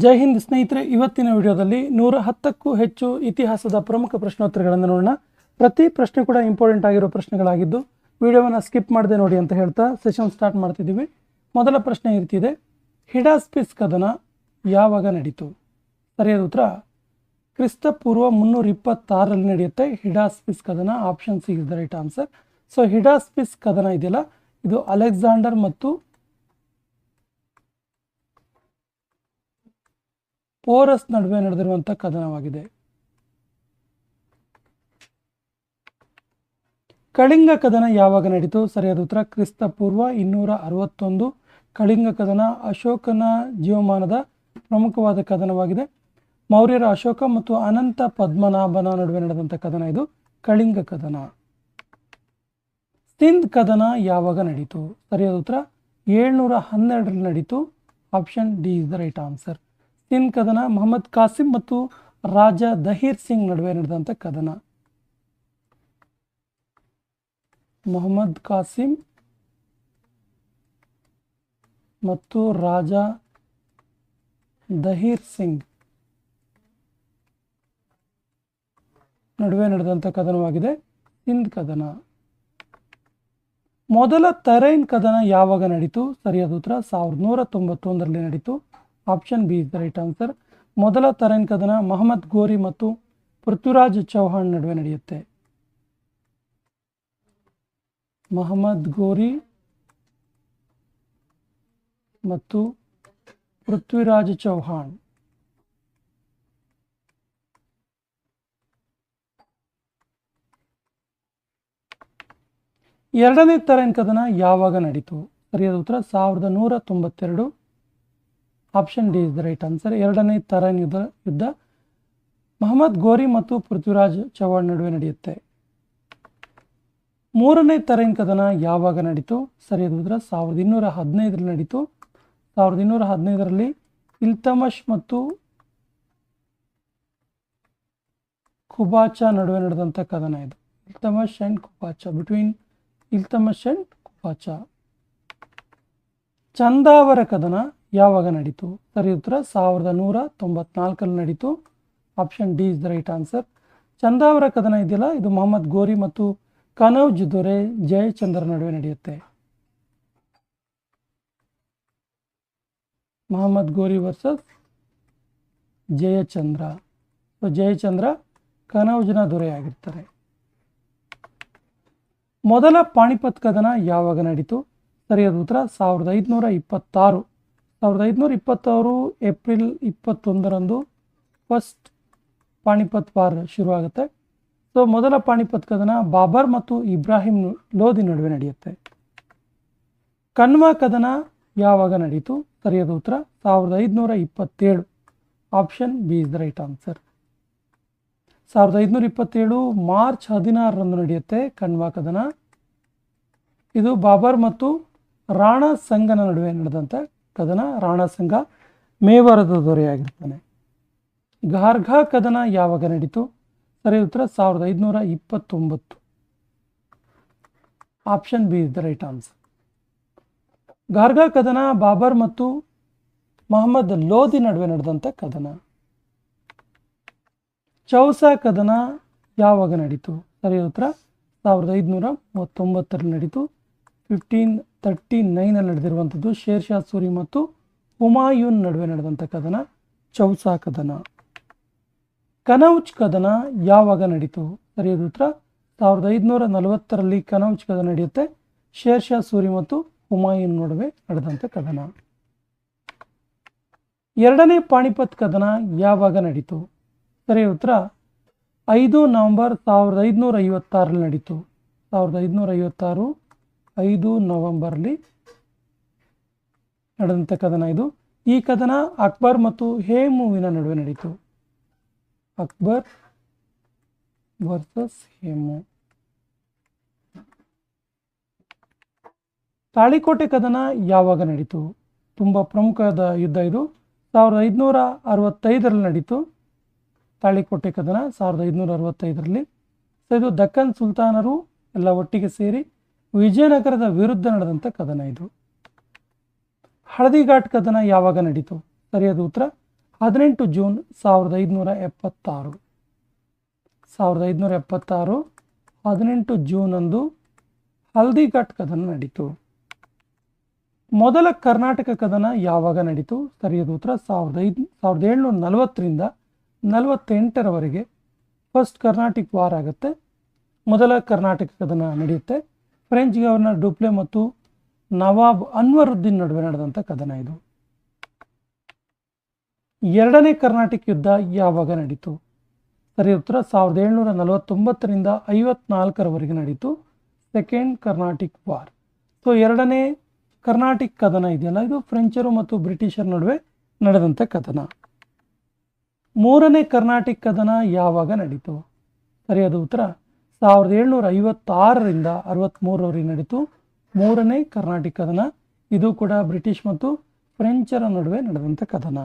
ಜೈ ಹಿಂದ್ ಸ್ನೇಹಿತರೆ, ಇವತ್ತಿನ ವಿಡಿಯೋದಲ್ಲಿ ನೂರ ಹತ್ತಕ್ಕೂ ಹೆಚ್ಚು ಇತಿಹಾಸದ ಪ್ರಮುಖ ಪ್ರಶ್ನೋತ್ತರಗಳನ್ನು ನೋಡೋಣ. ಪ್ರತಿ ಪ್ರಶ್ನೆ ಕೂಡ ಇಂಪಾರ್ಟೆಂಟ್ ಆಗಿರೋ ಪ್ರಶ್ನೆಗಳಾಗಿದ್ದು ವಿಡಿಯೋವನ್ನು ಸ್ಕಿಪ್ ಮಾಡದೆ ನೋಡಿ ಅಂತ ಹೇಳ್ತಾ ಸೆಷನ್ ಸ್ಟಾರ್ಟ್ ಮಾಡ್ತಿದ್ದೀವಿ. ಮೊದಲ ಪ್ರಶ್ನೆ ಇರ್ತಿದೆ ರೀತಿ ಹಿಡಾಸ್ಪಿಸ್ ಕದನ ಯಾವಾಗ ನಡೀತು? ಸರಿಯಾದ ಉತ್ತರ ಕ್ರಿಸ್ತ ಪೂರ್ವ ಮುನ್ನೂರ ಇಪ್ಪತ್ತಾರರಲ್ಲಿ ನಡೆಯುತ್ತೆ ಹಿಡಾಸ್ಪಿಸ್ ಕದನ option C is the right answer so Hydaspes ಕದನ ಇದೆಯಲ್ಲ, ಇದು ಅಲೆಕ್ಸಾಂಡರ್ ಮತ್ತು ಪೋರಸ್ ನಡುವೆ ನಡೆದಿರುವಂಥ ಕದನವಾಗಿದೆ. ಕಳಿಂಗ ಕದನ ಯಾವಾಗ ನಡೀತು ಸರಿಯಾದ ಉತ್ತರ ಕ್ರಿಸ್ತ ಪೂರ್ವ ಇನ್ನೂರ ಅರವತ್ತೊಂದು ಕಳಿಂಗ ಕದನ ಅಶೋಕನ ಜೀವಮಾನದ ಪ್ರಮುಖವಾದ ಕದನವಾಗಿದೆ. ಮೌರ್ಯರ ಅಶೋಕ ಮತ್ತು ಅನಂತ ಪದ್ಮನಾಭನ ನಡುವೆ ನಡೆದಂಥ ಕದನ ಇದು ಕಳಿಂಗ ಕದನ. ಸಿಂಧ್ ಕದನ ಯಾವಾಗ ನಡೀತು ಸರಿಯಾದ ಉತ್ತರ ಏಳ್ನೂರ ಹನ್ನೆರಡರಲ್ಲಿ ನಡೀತು. Option D is the right answer. Sindh ಕದನ ಮೊಹಮ್ಮದ್ ಕಾಸಿಂ ಮತ್ತು ರಾಜ ದಹೀರ್ ಸಿಂಗ್ ನಡುವೆ ನಡೆದಂಥ ಕದನ. ಮೊಹಮ್ಮದ್ ಕಾಸಿಂ ಮತ್ತು ರಾಜ ದಹೀರ್ ಸಿಂಗ್ ನಡುವೆ ನಡೆದಂಥ ಕದನವಾಗಿದೆ ಸಿಂಧ್ ಕದನ. ಮೊದಲ ತರೈನ್ ಕದನ ಯಾವಾಗ ನಡೀತು? ಸರಿಯಾದ ಉತ್ತರ ಸಾವಿರದ ನೂರ ತೊಂಬತ್ತೊಂದರಲ್ಲಿ ನಡೀತು. Option B is the right answer. ಮೊದಲ ತರೈನ್ ಕದನ ಮಹಮ್ಮದ್ ಗೋರಿ ಮತ್ತು ಪೃಥ್ವಿರಾಜ್ ಚೌಹಾಣ್ ನಡುವೆ ನಡೆಯುತ್ತೆ. ಮಹಮ್ಮದ್ ಗೋರಿ ಮತ್ತು ಪೃಥ್ವಿರಾಜ್ ಚೌಹಾಣ್. ಎರಡನೇ ತರೈನ್ ಕದನ ಯಾವಾಗ ನಡೀತು? ಸರಿಯಾದ ಉತ್ತರ, ಸಾವಿರದ ನೂರ ತೊಂಬತ್ತೆರಡು option D is the right answer. ಎರಡನೇ ತರನ್ ಯುದ್ಧ ಯುದ್ಧ. ಮಹಮ್ಮದ್ ಗೋರಿ ಮತ್ತು ಪೃಥ್ವಿರಾಜ್ ಚೌಹಾಣ್ ನಡುವೆ ನಡೆಯುತ್ತೆ. ಮೂರನೇ ತರೈನ್ ಕದನ ಯಾವಾಗ ನಡೀತು? ಸರಿಯಾದ ಉತ್ತರ ಸಾವಿರದ ಇನ್ನೂರ ಹದಿನೈದರಲ್ಲಿ ನಡೀತು. ಸಾವಿರದ ಇನ್ನೂರ ಹದಿನೈದರಲ್ಲಿ ಇಲ್ತಮಶ್ ಮತ್ತು ಖುಬಾಚ ನಡುವೆ ನಡೆದಂಥ ಕದನ ಇದು. Iltutmish and Qubacha between Iltutmish and Qubacha. Chandawar ಕದನ ಯಾವಾಗ ನಡೀತು? ಸರಿ, ಉತ್ತರ ಸಾವಿರದ ನೂರ ತೊಂಬತ್ನಾಲ್ಕಲ್ಲಿ ನಡೀತು. Option D is the right answer Chandawar ಕದನ ಇದೆಯಲ್ಲ? ಇದು ಮೊಹಮ್ಮದ್ ಗೋರಿ ಮತ್ತು ಕನೌಜ್ ದೊರೆ ಜಯಚಂದ್ರ ನಡುವೆ ನಡೆಯುತ್ತೆ. ಮೊಹಮ್ಮದ್ ಗೋರಿ ವರ್ಸಸ್ ಜಯಚಂದ್ರ. ಸೊ ಜಯಚಂದ್ರ ಕನೌಜ್ನ ದೊರೆಯಾಗಿರ್ತಾರೆ. ಮೊದಲ ಪಾಣಿಪತ್ ಕದನ ಯಾವಾಗ ನಡೀತು? ಸರಿಯಾದ ಉತ್ತರ ಸಾವಿರದ ಐದುನೂರ ಇಪ್ಪತ್ತಾರು. ಸಾವಿರದ ಐದುನೂರ ಇಪ್ಪತ್ತಾರು ಏಪ್ರಿಲ್ ಇಪ್ಪತ್ತೊಂದರಂದು ಫಸ್ಟ್ ಪಾಣಿಪತ್ ವಾರ್ ಶುರುವಾಗುತ್ತೆ. ಸೊ, ಮೊದಲ ಪಾಣಿಪತ್ ಕದನ ಬಾಬರ್ ಮತ್ತು ಇಬ್ರಾಹಿಂ ಲೋಧಿ ನಡುವೆ ನಡೆಯುತ್ತೆ. ಕನ್ವಾ ಕದನ ಯಾವಾಗ ನಡೀತು? ಸರಿಯಾದ ಉತ್ತರ, ಸಾವಿರದ ಐದುನೂರ ಇಪ್ಪತ್ತೇಳು. Option B is the right answer. ಸಾವಿರದ ಐದುನೂರ ಇಪ್ಪತ್ತೇಳು ಮಾರ್ಚ್ ಹದಿನಾರರಂದು ನಡೆಯುತ್ತೆ ಕಣ್ವಾ ಕದನ. ಇದು ಬಾಬರ್ ಮತ್ತು ರಾಣಾ ಸಂಗನ ನಡುವೆ ನಡೆದಂಥ ಕದನ ರಾಣಾಸಂಗ ಮೇವಾರದ ದೊರೆಯಾಗಿರ್ತಾನೆ ಗಾರ್ಘಾ ಕದನ ಯಾವಾಗ ನಡೀತು? ಸರಿ ಉತ್ತರ, ಸಾವಿರದ ಐದುನೂರ ಇಪ್ಪತ್ತೊಂಬತ್ತು. Option B is the right answer. ಗಾರ್ಘಾ ಕದನ ಬಾಬರ್ ಮತ್ತು ಮೊಹಮ್ಮದ್ ಲೋಧಿ ನಡುವೆ ನಡೆದಂಥ ಕದನ. ಚೌಸಾ ಕದನ ಯಾವಾಗ ನಡೀತು? ಸರಿ ಉತ್ತರ, ಸಾವಿರದ ಐದುನೂರ ಮೂವತ್ತೊಂಬತ್ತರಲ್ಲಿ ನಡೀತು. ಫಿಫ್ಟೀನ್ ತರ್ಟಿ ನೈನಲ್ಲಿ ನಡೆದಿರುವಂಥದ್ದು ಶೇರ್ಷಾ ಸೂರಿ ಮತ್ತು ಹುಮಾಯೂನ್ ನಡುವೆ ನಡೆದಂಥ ಕದನ, ಚೌಸಾ ಕದನ. ಕನೌಚ್ ಕದನ ಯಾವಾಗ ನಡೀತು? ಸರಿಯಾದ ಉತ್ತರ, ಸಾವಿರದ ಐದುನೂರ ನಲವತ್ತರಲ್ಲಿ ಕನೌಚ್ ಕದನ ನಡೆಯುತ್ತೆ. ಶೇರ್ಷಾ ಸೂರಿ ಮತ್ತು ಹುಮಾಯೂನ್ ನಡುವೆ ನಡೆದಂಥ ಕದನ. ಎರಡನೇ ಪಾಣಿಪತ್ ಕದನ ಯಾವಾಗ ನಡೀತು? ಸರಿ ಉತ್ತರ, ಐದು ನವೆಂಬರ್ ಸಾವಿರದ ಐದುನೂರ ಐವತ್ತಾರಲ್ಲಿ ನಡೀತು. ಸಾವಿರದ ಐದುನೂರ ಐವತ್ತಾರು ಐದು ನವೆಂಬರ್ಲಿ ನಡೆದಂಥ ಕದನ ಇದು. ಈ ಕದನ ಅಕ್ಬರ್ ಮತ್ತು ಹೇಮುವಿನ ನಡುವೆ ನಡೀತು. ಅಕ್ಬರ್ ವರ್ಸಸ್ ಹೇಮು. ತಾಳಿಕೋಟೆ ಕದನ ಯಾವಾಗ ನಡೀತು? ತುಂಬ ಪ್ರಮುಖವಾದ ಯುದ್ಧ ಇದು. ಸಾವಿರದ ಐದುನೂರ ಅರವತ್ತೈದರಲ್ಲಿ ನಡೀತು. ತಾಳಿಕೋಟೆ ಕದನ ಸಾವಿರದ ಐದುನೂರ ಅರವತ್ತೈದರಲ್ಲಿ. ಇದು ದಕ್ಕನ್ ಸುಲ್ತಾನರು ಎಲ್ಲ ಒಟ್ಟಿಗೆ ಸೇರಿ ವಿಜಯನಗರದ ವಿರುದ್ಧ ನಡೆದಂಥ ಕದನ ಇದು. ಹಳದಿಘಾಟ್ ಕದನ ಯಾವಾಗ ನಡೀತು? ಸರಿಯಾದ ಉತ್ತರ, ಹದಿನೆಂಟು ಜೂನ್ ಸಾವಿರದ ಐದುನೂರ ಎಪ್ಪತ್ತಾರು. ಸಾವಿರದ ಐದುನೂರ ಎಪ್ಪತ್ತಾರು, ಹದಿನೆಂಟು ಜೂನ್ ಅಂದು ಹಲ್ದಿಘಾಟ್ ಕದನ ನಡೀತು. ಮೊದಲ ಕರ್ನಾಟಕ ಕದನ ಯಾವಾಗ ನಡೀತು? ಸರಿಯಾದ ಉತ್ತರ, ಸಾವಿರದ ಐದು, ಸಾವಿರದ ಏಳ್ನೂರ ನಲವತ್ತರಿಂದ ನಲವತ್ತೆಂಟರವರೆಗೆ ಫಸ್ಟ್ ಕರ್ನಾಟಕ ವಾರ್ ಆಗುತ್ತೆ. ಮೊದಲ ಕರ್ನಾಟಕ ಕದನ ನಡೆಯುತ್ತೆ. ಫ್ರೆಂಚ್ ಗವರ್ನರ್ ಡುಪ್ಲೆ ಮತ್ತು ನವಾಬ್ ಅನ್ವರುದ್ದೀನ್ ನಡುವೆ ನಡೆದಂಥ ಕದನ ಇದು. ಎರಡನೇ ಕರ್ನಾಟಕ ಯುದ್ಧ ಯಾವಾಗ ನಡೀತು? ಸರಿ, ಉತ್ತರ ಸಾವಿರದ ಏಳ್ನೂರ ನಲವತ್ತೊಂಬತ್ತರಿಂದ ಐವತ್ನಾಲ್ಕರವರೆಗೆ ನಡೀತು ಸೆಕೆಂಡ್ ಕರ್ನಾಟಿಕ್ ವಾರ್. ಸೊ ಎರಡನೇ ಕರ್ನಾಟಿಕ್ ಕದನ ಇದೆಯಲ್ಲ, ಇದು ಫ್ರೆಂಚರು ಮತ್ತು ಬ್ರಿಟಿಷರ ನಡುವೆ ನಡೆದಂಥ ಕದನ. ಮೂರನೇ ಕರ್ನಾಟಿಕ್ ಕದನ ಯಾವಾಗ ನಡೀತು? ಸರಿಯಾದ ಉತ್ತರ. ಸಾವಿರದ ಏಳ್ನೂರ ಐವತ್ತಾರರಿಂದ ಅರವತ್ತ್ಮೂರವರೆಗೆ ನಡೀತು ಮೂರನೇ ಕರ್ನಾಟಿಕ್ ಕದನ. ಇದು ಕೂಡ ಬ್ರಿಟಿಷ್ ಮತ್ತು ಫ್ರೆಂಚರ ನಡುವೆ ನಡೆದಂಥ ಕದನ.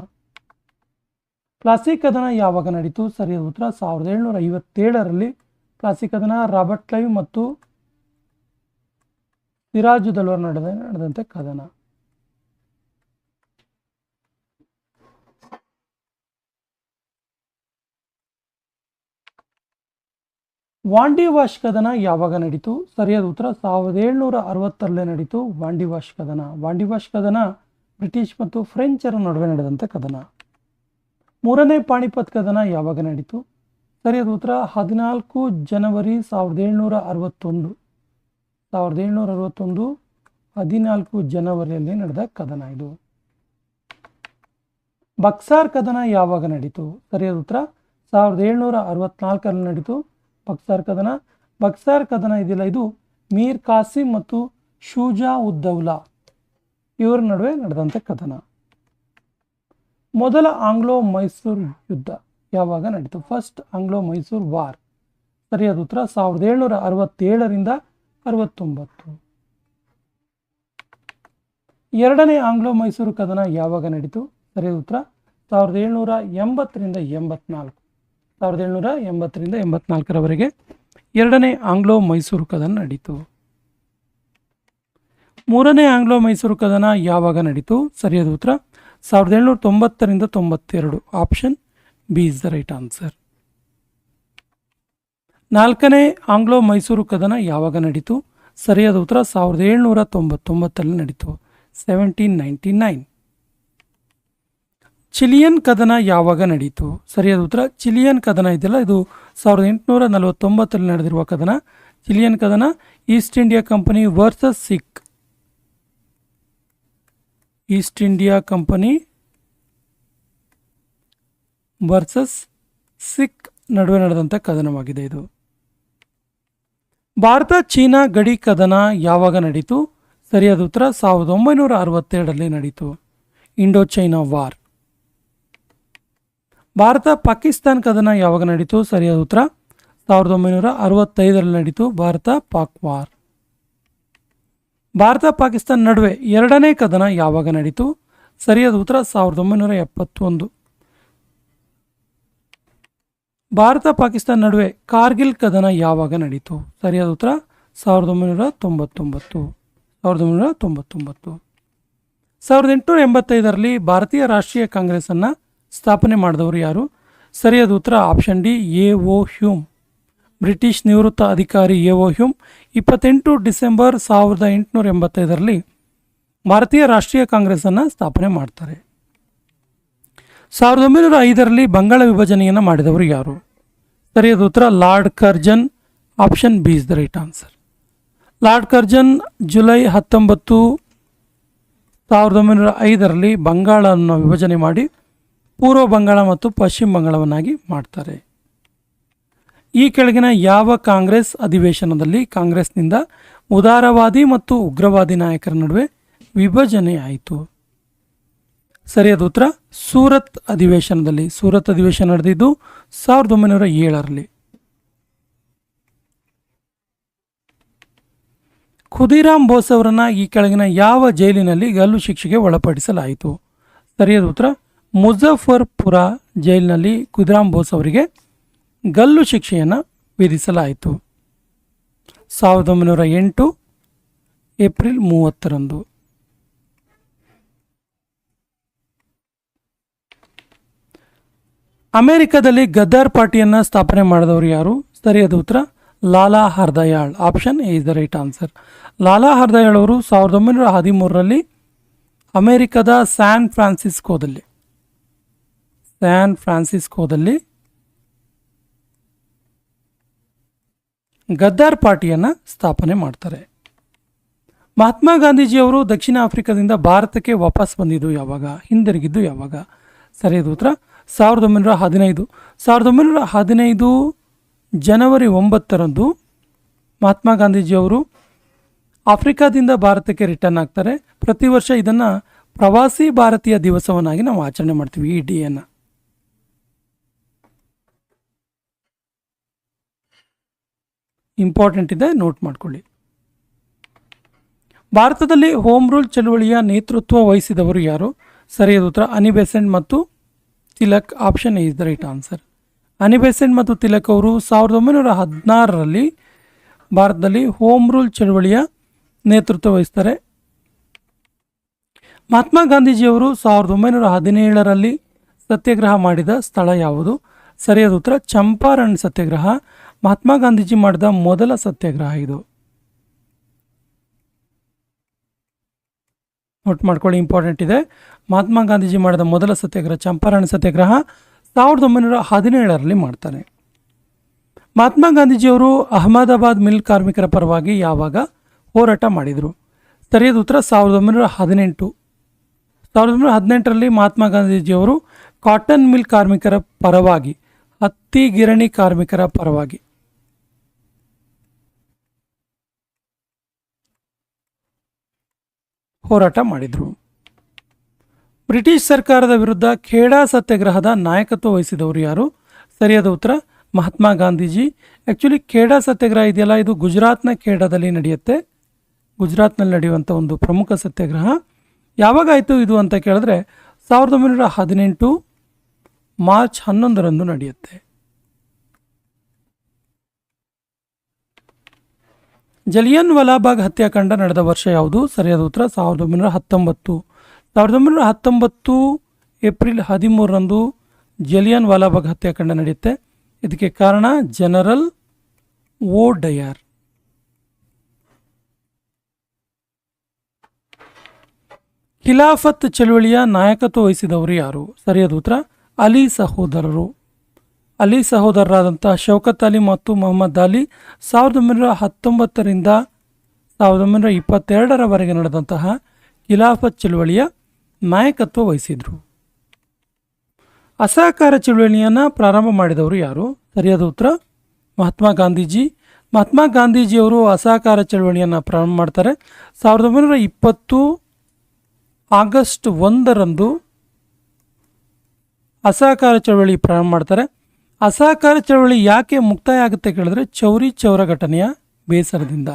ಪ್ಲಾಸಿ ಕದನ ಯಾವಾಗ ನಡೀತು? ಸರಿಯಾದ ಉತ್ತರ ಸಾವಿರದ ಏಳ್ನೂರ ಐವತ್ತೇಳರಲ್ಲಿ ಪ್ಲಾಸಿ ಕದನ ರಾಬರ್ಟ್ ಲೈವ್ ಮತ್ತು ಸಿರಾಜುದಲ್ವರ್ ನಡೆದ ನಡೆದಂಥ ಕದನ. ವಾಂಡಿವಾಶ್ ಕದನ ಯಾವಾಗ ನಡೀತು? ಸರಿಯಾದ ಉತ್ತರ ಸಾವಿರದ ಏಳ್ನೂರ ಅರವತ್ತರಲ್ಲೇ ನಡೀತು ವಾಂಡಿವಾಶ್ ಕದನ ವಾಂಡಿವಾಶ್ ಕದನ ಬ್ರಿಟಿಷ್ ಮತ್ತು ಫ್ರೆಂಚರ ನಡುವೆ ನಡೆದಂಥ ಕದನ. ಮೂರನೇ ಪಾಣಿಪತ್ ಕದನ ಯಾವಾಗ ನಡೀತು? ಸರಿಯಾದ ಉತ್ತರ ಹದಿನಾಲ್ಕು ಜನವರಿ ಸಾವಿರದ ಏಳ್ನೂರ ಅರವತ್ತೊಂದು. ಸಾವಿರದ ಏಳ್ನೂರ ಅರವತ್ತೊಂದು ಹದಿನಾಲ್ಕು ಜನವರಿಯಲ್ಲಿ ನಡೆದ ಕದನ ಇದು. ಬಕ್ಸಾರ್ ಕದನ ಯಾವಾಗ ನಡೀತು? ಸರಿಯಾದ ಉತ್ತರ ಸಾವಿರದ ಏಳ್ನೂರ ಅರವತ್ನಾಲ್ಕರಲ್ಲಿ ನಡೀತು ಬಕ್ಸಾರ್ ಕದನ? ಬಕ್ಸಾರ್ ಕದನ ಇದಿಲ್ಲ ಇದು ಮೀರ್ ಕಾಸಿಮ್ ಮತ್ತು ಶೂಜಾ ಉದ್ದೌಲಾ ಇವರ ನಡುವೆ ನಡೆದಂಥ ಕದನ. ಮೊದಲ ಆಂಗ್ಲೋ ಮೈಸೂರು ಯುದ್ಧ ಯಾವಾಗ ನಡೀತು? ಫಸ್ಟ್ ಆಂಗ್ಲೋ ಮೈಸೂರು ವಾರ್ ಸರಿಯಾದ ಉತ್ತರ, ಸಾವಿರದ ಏಳ್ನೂರ ಅರವತ್ತೇಳರಿಂದ ಅರವತ್ತೊಂಬತ್ತು. ಎರಡನೇ ಆಂಗ್ಲೋ ಮೈಸೂರು ಕದನ ಯಾವಾಗ ನಡೀತು? ಸರಿಯಾದ ಉತ್ತರ, ಸಾವಿರದ ಏಳ್ನೂರ ಎಂಬತ್ತರಿಂದ ಎಂಬತ್ನಾಲ್ಕು. ಸಾವಿರದ ಏಳ್ನೂರ ಎಂಬತ್ತರಿಂದ ಎಂಬತ್ನಾಲ್ಕರವರೆಗೆ ಎರಡನೇ ಆಂಗ್ಲೋ ಮೈಸೂರು ಕದನ ನಡೀತು. ಮೂರನೇ ಆಂಗ್ಲೋ ಮೈಸೂರು ಕದನ ಯಾವಾಗ ನಡೀತು? ಸರಿಯಾದ ಉತ್ತರ, ಸಾವಿರದ ಏಳ್ನೂರ ತೊಂಬತ್ತರಿಂದ ತೊಂಬತ್ತೆರಡು. Option B is the right answer. ನಾಲ್ಕನೇ ಆಂಗ್ಲೋ ಮೈಸೂರು ಕದನ ಯಾವಾಗ ನಡೀತು? ಸರಿಯಾದ ಉತ್ತರ, ಸಾವಿರದ ಏಳ್ನೂರ ತೊಂಬತ್ತೊಂಬತ್ತರಲ್ಲಿ ನಡೀತು ಸೆವೆಂಟೀನ್ ನೈಂಟಿ ನೈನ್ ಚಿಲಿಯನ್ ಕದನ ಯಾವಾಗ ನಡೀತು? ಸರಿಯಾದ ಉತ್ತರ, ಚಿಲಿಯನ್ ಕದನ ಇದೆಯಲ್ಲ, ಇದು ಸಾವಿರದ ಎಂಟುನೂರ ನಲವತ್ತೊಂಬತ್ತರಲ್ಲಿ ನಡೆದಿರುವ ಕದನ. ಚಿಲಿಯನ್ ಕದನ, East India company versus Sikh East India company versus Sikh ನಡುವೆ ನಡೆದಂಥ ಕದನವಾಗಿದೆ ಇದು. ಭಾರತ ಚೀನಾ ಗಡಿ ಕದನ ಯಾವಾಗ ನಡೀತು? ಸರಿಯಾದ ಉತ್ತರ, ಸಾವಿರದ ಒಂಬೈನೂರ ಅರವತ್ತೆರಡರಲ್ಲಿ ನಡೀತು. Indo China war. Bharat Pakistan ಕದನ ಯಾವಾಗ ನಡೀತು? ಸರಿಯಾದ ಉತ್ತರ. ಸಾವಿರದ ಒಂಬೈನೂರ ಅರವತ್ತೈದರಲ್ಲಿ ನಡೀತು ಭಾರತ ಪಾಕ್ ವಾರ್. ಭಾರತ ಪಾಕಿಸ್ತಾನ ನಡುವೆ ಎರಡನೇ ಕದನ ಯಾವಾಗ ನಡೀತು? ಸರಿಯಾದ ಉತ್ತರ ಸಾವಿರದ ಒಂಬೈನೂರ ಎಪ್ಪತ್ತೊಂದು. ಭಾರತ ಪಾಕಿಸ್ತಾನ ನಡುವೆ ಕಾರ್ಗಿಲ್ ಕದನ ಯಾವಾಗ ನಡೀತು? ಸರಿಯಾದ ಉತ್ತರ ಸಾವಿರದ ಒಂಬೈನೂರ ತೊಂಬತ್ತೊಂಬತ್ತು. ಸಾವಿರದ ಒಂಬೈನೂರ ತೊಂಬತ್ತೊಂಬತ್ತು. ಸಾವಿರದ ಎಂಟುನೂರ ಎಂಬತ್ತೈದರಲ್ಲಿ ಭಾರತೀಯ ರಾಷ್ಟ್ರೀಯ ಕಾಂಗ್ರೆಸ್ಸನ್ನು ಸ್ಥಾಪನೆ ಮಾಡಿದವರು ಯಾರು? ಸರಿಯಾದ ಉತ್ತರ. Option D, A O Hume. British ನಿವೃತ್ತ ಅಧಿಕಾರಿ ಎ ಒ ಹ್ಯೂಮ್. ಇಪ್ಪತ್ತೆಂಟು ಡಿಸೆಂಬರ್ ಸಾವಿರದ ಎಂಟುನೂರ ಎಂಬತ್ತೈದರಲ್ಲಿ ಭಾರತೀಯ ರಾಷ್ಟ್ರೀಯ ಕಾಂಗ್ರೆಸ್ಸನ್ನು ಸ್ಥಾಪನೆ ಮಾಡ್ತಾರೆ. ಸಾವಿರದ ಒಂಬೈನೂರ ಐದರಲ್ಲಿ ಬಂಗಾಳ ವಿಭಜನೆಯನ್ನು ಮಾಡಿದವರು ಯಾರು? ಸರಿಯಾದ ಉತ್ತರ. Lord Curzon. Option B is the right answer. Lord Curzon July ಹತ್ತೊಂಬತ್ತು ಸಾವಿರದ ಒಂಬೈನೂರ ಐದರಲ್ಲಿ ಬಂಗಾಳವನ್ನು ವಿಭಜನೆ ಮಾಡಿ ಪೂರ್ವ ಬಂಗಾಳ ಮತ್ತು ಪಶ್ಚಿಮ ಬಂಗಾಳವನ್ನಾಗಿ ಮಾಡ್ತಾರೆ. ಈ ಕೆಳಗಿನ ಯಾವ ಕಾಂಗ್ರೆಸ್ ಅಧಿವೇಶನದಲ್ಲಿ ಕಾಂಗ್ರೆಸ್ನಿಂದ ಉದಾರವಾದಿ ಮತ್ತು ಉಗ್ರವಾದಿ ನಾಯಕರ ನಡುವೆ ವಿಭಜನೆ ಆಯಿತು? ಸರಿಯಾದ ಉತ್ತರ, ಸೂರತ್ ಅಧಿವೇಶನದಲ್ಲಿ. ಸೂರತ್ ಅಧಿವೇಶನ ನಡೆದಿದ್ದು ಸಾವಿರದ ಒಂಬೈನೂರ ಏಳರಲ್ಲಿ. ಖುದಿರಾಮ್ ಬೋಸ್ ಅವರನ್ನು ಈ ಕೆಳಗಿನ ಯಾವ ಜೈಲಿನಲ್ಲಿ ಗಲ್ಲು ಶಿಕ್ಷೆಗೆ ಒಳಪಡಿಸಲಾಯಿತು? ಸರಿಯಾದ ಉತ್ತರ ಮುಜಫರ್ಪುರ ಜೈಲಿನಲ್ಲಿ ಖುದಿರಾಮ್ ಬೋಸ್ ಅವರಿಗೆ ಗಲ್ಲು ಶಿಕ್ಷೆಯನ್ನು ವಿಧಿಸಲಾಯಿತು. ಸಾವಿರದ ಒಂಬೈನೂರ ಎಂಟು ಏಪ್ರಿಲ್ ಮೂವತ್ತರಂದು. ಅಮೆರಿಕದಲ್ಲಿ ಗದ್ದಾರ್ ಪಾರ್ಟಿಯನ್ನು ಸ್ಥಾಪನೆ ಮಾಡಿದವರು ಯಾರು? ಸರಿಯಾದ ಉತ್ತರ, Lala Hardayal. Option A is the right answer. Lala Hardayal ಅವರು ಸಾವಿರದ ಒಂಬೈನೂರ ಹದಿಮೂರರಲ್ಲಿ ಅಮೆರಿಕದ ಸ್ಯಾನ್ ಫ್ರಾನ್ಸಿಸ್ಕೋದಲ್ಲಿ ಸ್ಯಾನ್ ಫ್ರಾನ್ಸಿಸ್ಕೋದಲ್ಲಿ ಗದ್ದಾರ್ ಪಾರ್ಟಿಯನ್ನು ಸ್ಥಾಪನೆ ಮಾಡ್ತಾರೆ. ಮಹಾತ್ಮ ಗಾಂಧೀಜಿಯವರು ದಕ್ಷಿಣ ಆಫ್ರಿಕಾದಿಂದ ಭಾರತಕ್ಕೆ ವಾಪಸ್ ಬಂದಿದ್ದು ಯಾವಾಗ? ಹಿಂದಿರುಗಿದ್ದು ಯಾವಾಗ? ಸರಿಯಾದ ಉತ್ತರ, ಸಾವಿರದ ಒಂಬೈನೂರ ಹದಿನೈದು. ಸಾವಿರದ ಒಂಬೈನೂರ ಹದಿನೈದು ಜನವರಿ ಒಂಬತ್ತರಂದು ಮಹಾತ್ಮ ಗಾಂಧೀಜಿಯವರು ಆಫ್ರಿಕಾದಿಂದ ಭಾರತಕ್ಕೆ ರಿಟರ್ನ್ ಆಗ್ತಾರೆ. ಪ್ರತಿ ವರ್ಷ ಇದನ್ನು ಪ್ರವಾಸಿ ಭಾರತೀಯ ದಿವಸವನ್ನಾಗಿ ನಾವು ಆಚರಣೆ ಮಾಡ್ತೀವಿ ಈ ಡೇಯನ್ನು ಇಂಪಾರ್ಟೆಂಟ್ ಇದೆ ನೋಟ್ ಮಾಡ್ಕೊಳ್ಳಿ. ಭಾರತದಲ್ಲಿ ಹೋಮ್ ರೂಲ್ ಚಳುವಳಿಯ ನೇತೃತ್ವ ವಹಿಸಿದವರು ಯಾರು? ಸರಿಯಾದ ಉತ್ತರ. ಅನಿಬೆಸೆಂಟ್ ಮತ್ತು Tilak option is the right answer Annie Besant ಮತ್ತು ತಿಲಕ್ ಅವರು ಸಾವಿರದ ಒಂಬೈನೂರ ಹದಿನಾರರಲ್ಲಿ ಭಾರತದಲ್ಲಿ ಹೋಮ್ ರೂಲ್ ಚಳುವಳಿಯ ನೇತೃತ್ವ ವಹಿಸ್ತಾರೆ. ಮಹಾತ್ಮ ಗಾಂಧೀಜಿಯವರು ಸಾವಿರದ ಒಂಬೈನೂರ ಹದಿನೇಳರಲ್ಲಿ ಸತ್ಯಾಗ್ರಹ ಮಾಡಿದ ಸ್ಥಳ ಯಾವುದು? ಸರಿಯಾದ ಉತ್ತರ. ಚಂಪಾರಣ್ ಸತ್ಯಾಗ್ರಹ. ಮಹಾತ್ಮ ಗಾಂಧೀಜಿ ಮಾಡಿದ ಮೊದಲ ಸತ್ಯಾಗ್ರಹ ಇದು. ನೋಟ್ ಮಾಡ್ಕೊಳ್ಳಿ ಇಂಪಾರ್ಟೆಂಟ್ ಇದೆ. ಮಹಾತ್ಮ ಗಾಂಧೀಜಿ ಮಾಡಿದ ಮೊದಲ ಸತ್ಯಾಗ್ರಹ, ಚಂಪಾರಣ ಸತ್ಯಾಗ್ರಹ ಸಾವಿರದ ಒಂಬೈನೂರ ಹದಿನೇಳರಲ್ಲಿ ಮಾಡ್ತಾರೆ ಮಹಾತ್ಮ ಗಾಂಧೀಜಿಯವರು ಅಹಮದಾಬಾದ್ ಮಿಲ್ ಕಾರ್ಮಿಕರ ಪರವಾಗಿ ಯಾವಾಗ ಹೋರಾಟ ಮಾಡಿದರು? ಸರಿಯಾದ ಉತ್ತರ ಸಾವಿರದ ಒಂಬೈನೂರ ಹದಿನೆಂಟು. ಸಾವಿರದ ಒಂಬೈನೂರ ಹದಿನೆಂಟರಲ್ಲಿ ಮಹಾತ್ಮ ಗಾಂಧೀಜಿಯವರು ಕಾಟನ್ ಮಿಲ್ ಕಾರ್ಮಿಕರ ಪರವಾಗಿ, ಹತ್ತಿ ಗಿರಣಿ ಕಾರ್ಮಿಕರ ಪರವಾಗಿ ಹೋರಾಟ ಮಾಡಿದರು. ಬ್ರಿಟಿಷ್ ಸರ್ಕಾರದ ವಿರುದ್ಧ ಖೇಡಾ ಸತ್ಯಾಗ್ರಹದ ನಾಯಕತ್ವ ವಹಿಸಿದವರು ಯಾರು? ಸರಿಯಾದ ಉತ್ತರ, ಮಹಾತ್ಮ ಗಾಂಧೀಜಿ. ಆ್ಯಕ್ಚುಲಿ ಖೇಡಾ ಸತ್ಯಾಗ್ರಹ ಇದೆಯಲ್ಲ, ಇದು ಗುಜರಾತ್ನ ಖೇಡಾದಲ್ಲಿ ನಡೆಯುತ್ತೆ. ಗುಜರಾತ್ನಲ್ಲಿ ನಡೆಯುವಂಥ ಒಂದು ಪ್ರಮುಖ ಸತ್ಯಾಗ್ರಹ. ಯಾವಾಗಾಯಿತು ಇದು ಅಂತ ಕೇಳಿದ್ರೆ, ಸಾವಿರದ ಒಂಬೈನೂರ ಹದಿನೆಂಟು ಮಾರ್ಚ್ ಹನ್ನೊಂದರಂದು ನಡೆಯುತ್ತೆ. ಜಲಿಯನ್ ವಲಾಬಾಗ್ ಹತ್ಯಾಕಾಂಡ ನಡೆದ ವರ್ಷ ಯಾವುದು? ಸರಿಯಾದ ಉತ್ತರ ಸಾವಿರದ ಒಂಬೈನೂರ ಹತ್ತೊಂಬತ್ತು. ಸಾವಿರದ ಒಂಬೈನೂರ ಹತ್ತೊಂಬತ್ತು ಏಪ್ರಿಲ್ ಹದಿಮೂರರಂದು ಜಲಿಯನ್ ವಾಲಾಬಾಗ್ ಹತ್ಯಾಕಾಂಡ ನಡೆಯುತ್ತೆ. ಇದಕ್ಕೆ ಕಾರಣ ಜನರಲ್ ಓ ಡಯಾರ್. ಖಿಲಾಫತ್ ಚಳುವಳಿಯ ನಾಯಕತ್ವ ವಹಿಸಿದವರು ಯಾರು? ಸರಿಯಾದ ಉತ್ತರ, ಅಲಿ ಸಹೋದರರು. ಅಲಿ ಸಹೋದರರಾದಂಥ ಶೌಕತ್ ಅಲಿ ಮತ್ತು ಮೊಹಮ್ಮದ್ ಅಲಿ ಸಾವಿರದ ಒಂಬೈನೂರ ಹತ್ತೊಂಬತ್ತರಿಂದ ಸಾವಿರದ ಒಂಬೈನೂರ ಇಪ್ಪತ್ತೆರಡರವರೆಗೆ ನಡೆದಂತಹ ಖಿಲಾಫತ್ ಚಳುವಳಿಯ ನಾಯಕತ್ವ ವಹಿಸಿದರು. ಅಸಹಕಾರ ಚಳುವಳಿಯನ್ನು ಪ್ರಾರಂಭ ಮಾಡಿದವರು ಯಾರು? ಸರಿಯಾದ ಉತ್ತರ, ಮಹಾತ್ಮ ಗಾಂಧೀಜಿ. ಮಹಾತ್ಮ ಗಾಂಧೀಜಿಯವರು ಅಸಹಕಾರ ಚಳುವಳಿಯನ್ನು ಪ್ರಾರಂಭ ಮಾಡ್ತಾರೆ. ಸಾವಿರದ ಒಂಬೈನೂರ ಇಪ್ಪತ್ತು ಆಗಸ್ಟ್ ಒಂದರಂದು ಅಸಹಕಾರ ಚಳುವಳಿ ಪ್ರಾರಂಭ ಮಾಡ್ತಾರೆ. ಅಸಹಕಾರ ಚಳವಳಿ ಯಾಕೆ ಮುಕ್ತಾಯ ಆಗುತ್ತೆ ಕೇಳಿದ್ರೆ ಚೌರಿ ಚೌರ ಘಟನೆಯ ಬೇಸರದಿಂದ.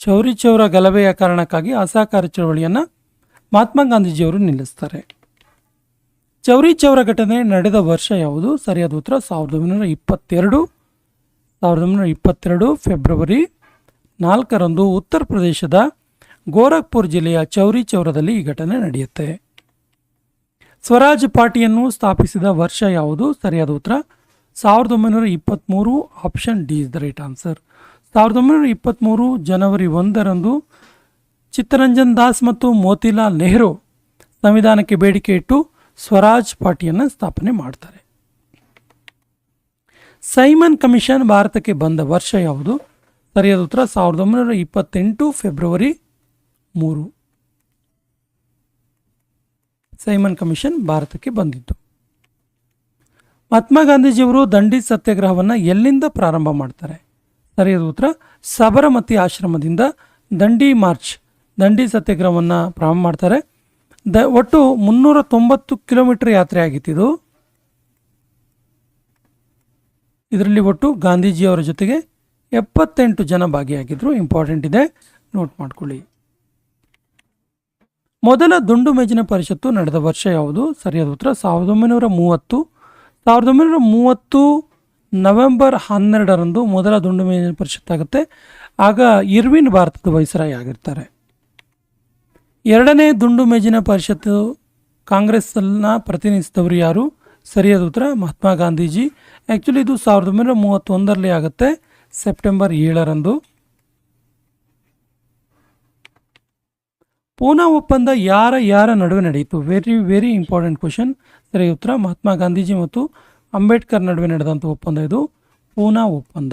ಚೌರಿ ಚೌರ ಗಲಭೆಯ ಕಾರಣಕ್ಕಾಗಿ ಅಸಹಕಾರ ಚಳವಳಿಯನ್ನು ಮಹಾತ್ಮ ಗಾಂಧೀಜಿಯವರು ನಿಲ್ಲಿಸ್ತಾರೆ. ಚೌರಿ ಚೌರ ಘಟನೆ ನಡೆದ ವರ್ಷ ಯಾವುದು? ಸರಿಯಾದ ಉತ್ತರ ಸಾವಿರದ ಒಂಬೈನೂರ ಇಪ್ಪತ್ತೆರಡು. ಸಾವಿರದ ಒಂಬೈನೂರ ಇಪ್ಪತ್ತೆರಡು ಫೆಬ್ರವರಿ ನಾಲ್ಕರಂದು ಉತ್ತರ ಪ್ರದೇಶದ ಗೋರಖ್ಪುರ್ ಜಿಲ್ಲೆಯ ಚೌರಿ ಚೌರದಲ್ಲಿ ಈ ಘಟನೆ ನಡೆಯುತ್ತೆ. ಸ್ವರಾಜ್ ಪಾರ್ಟಿಯನ್ನು ಸ್ಥಾಪಿಸಿದ ವರ್ಷ ಯಾವುದು? ಸರಿಯಾದ ಉತ್ತರ, ಸಾವಿರದ ಒಂಬೈನೂರ ಇಪ್ಪತ್ತ್ಮೂರು option D is the right answer ಸಾವಿರದ ಒಂಬೈನೂರ ಇಪ್ಪತ್ತ್ಮೂರು ಜನವರಿ ಒಂದರಂದು ಚಿತ್ತರಂಜನ್ ದಾಸ್ ಮತ್ತು ಮೋತಿಲಾಲ್ ನೆಹರು ಸಂವಿಧಾನಕ್ಕೆ ಬೇಡಿಕೆ ಇಟ್ಟು ಸ್ವರಾಜ್ ಪಾರ್ಟಿಯನ್ನು ಸ್ಥಾಪನೆ ಮಾಡ್ತಾರೆ. ಸೈಮನ್ ಕಮಿಷನ್ ಭಾರತಕ್ಕೆ ಬಂದ ವರ್ಷ ಯಾವುದು? ಸರಿಯಾದ ಉತ್ತರ, ಸಾವಿರದ ಒಂಬೈನೂರ ಇಪ್ಪತ್ತೆಂಟು ಫೆಬ್ರವರಿ ಮೂರು. ಸೈಮನ್ ಕಮಿಷನ್ ಭಾರತಕ್ಕೆ ಬಂದಿದ್ದು ಮಹಾತ್ಮ ಗಾಂಧೀಜಿಯವರು ದಂಡಿ ಸತ್ಯಾಗ್ರಹವನ್ನು ಎಲ್ಲಿಂದ ಪ್ರಾರಂಭ ಮಾಡ್ತಾರೆ? ಸರಿಯಾದ ಉತ್ತರ, ಸಬರಮತಿ ಆಶ್ರಮದಿಂದ ದಂಡಿ ಮಾರ್ಚ್, ದಂಡಿ ಸತ್ಯಾಗ್ರಹವನ್ನು ಪ್ರಾರಂಭ ಮಾಡ್ತಾರೆ. ದ, ಒಟ್ಟು ಮುನ್ನೂರ ತೊಂಬತ್ತು ಕಿಲೋಮೀಟರ್ ಯಾತ್ರೆ ಆಗಿತ್ತಿದು ಇದರಲ್ಲಿ ಒಟ್ಟು ಗಾಂಧೀಜಿಯವರ ಜೊತೆಗೆ ಎಪ್ಪತ್ತೆಂಟು ಜನ ಭಾಗಿಯಾಗಿದ್ದರು ಇಂಪಾರ್ಟೆಂಟ್ ಇದೆ, ನೋಟ್ ಮಾಡ್ಕೊಳ್ಳಿ. ಮೊದಲ ದುಂಡು ಮೇಜಿನ ಪರಿಷತ್ತು ನಡೆದ ವರ್ಷ ಯಾವುದು? ಸರಿಯಾದ ಉತ್ತರ, ಸಾವಿರದ ಒಂಬೈನೂರ ಮೂವತ್ತು. ಸಾವಿರದ ಒಂಬೈನೂರ ಮೂವತ್ತು ನವೆಂಬರ್ ಹನ್ನೆರಡರಂದು ಮೊದಲ ದುಂಡು ಮೇಜಿನ ಪರಿಷತ್ತು ಆಗುತ್ತೆ. ಆಗ ಇರ್ವಿನ್ ಭಾರತದ ವೈಸರಾಯಿ ಆಗಿರ್ತಾರೆ. ಎರಡನೇ ದುಂಡು ಮೇಜಿನ ಪರಿಷತ್ತು ಕಾಂಗ್ರೆಸ್ಸನ್ನ ಪ್ರತಿನಿಧಿಸಿದವರು ಯಾರು? ಸರಿಯಾದ ಉತ್ತರ, ಮಹಾತ್ಮ ಗಾಂಧೀಜಿ. ಆ್ಯಕ್ಚುಲಿ ಇದು ಸಾವಿರದ ಒಂಬೈನೂರ ಮೂವತ್ತೊಂದರಲ್ಲಿ ಆಗುತ್ತೆ, ಸೆಪ್ಟೆಂಬರ್ ಏಳರಂದು. ಪೂನಾ ಒಪ್ಪಂದ ಯಾರ ಯಾರ ನಡುವೆ ನಡೆಯಿತು? ವೆರಿ ವೆರಿ ಇಂಪಾರ್ಟೆಂಟ್ ಕ್ವಶನ್ ಸರಿ, ಉತ್ತರ ಮಹಾತ್ಮ ಗಾಂಧೀಜಿ ಮತ್ತು ಅಂಬೇಡ್ಕರ್ ನಡುವೆ ನಡೆದಂಥ ಒಪ್ಪಂದ ಇದು. ಪೂನಾ ಒಪ್ಪಂದ.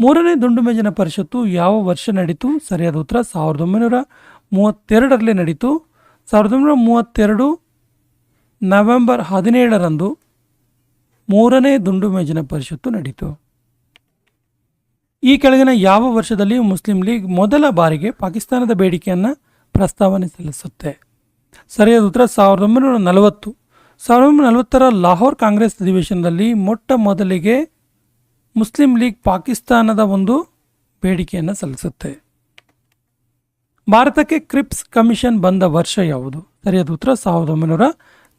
ಮೂರನೇ ದುಂಡು ಮೇಜಿನ ಪರಿಷತ್ತು ಯಾವ ವರ್ಷ ನಡೀತು? ಸರಿಯಾದ ಉತ್ತರ, ಸಾವಿರದ ಒಂಬೈನೂರ ಮೂವತ್ತೆರಡರಲ್ಲಿ ನಡೀತು. ಸಾವಿರದ ಒಂಬೈನೂರ ಮೂವತ್ತೆರಡು ನವೆಂಬರ್ ಹದಿನೇಳರಂದು ಮೂರನೇ ದುಂಡು ಮೇಜಿನ ಪರಿಷತ್ತು ನಡೀತು. ಈ ಕೆಳಗಿನ ಯಾವ ವರ್ಷದಲ್ಲಿ ಮುಸ್ಲಿಂ ಲೀಗ್ ಮೊದಲ ಬಾರಿಗೆ ಪಾಕಿಸ್ತಾನದ ಬೇಡಿಕೆಯನ್ನು ಪ್ರಸ್ತಾವನೆ ಸಲ್ಲಿಸುತ್ತೆ? ಸರಿಯಾದ ಉತ್ತರ ಸಾವಿರದ ಒಂಬೈನೂರ ನಲವತ್ತು. ಸಾವಿರದ ಒಂಬೈನೂರ ನಲವತ್ತರ ಲಾಹೋರ್ ಕಾಂಗ್ರೆಸ್ ಅಧಿವೇಶನದಲ್ಲಿ ಮೊಟ್ಟ ಮೊದಲಿಗೆ ಮುಸ್ಲಿಂ ಲೀಗ್ ಪಾಕಿಸ್ತಾನದ ಒಂದು ಬೇಡಿಕೆಯನ್ನು ಸಲ್ಲಿಸುತ್ತೆ. ಭಾರತಕ್ಕೆ ಕ್ರಿಪ್ಸ್ ಕಮಿಷನ್ ಬಂದ ವರ್ಷ ಯಾವುದು? ಸರಿಯಾದ ಉತ್ತರ ಸಾವಿರದ ಒಂಬೈನೂರ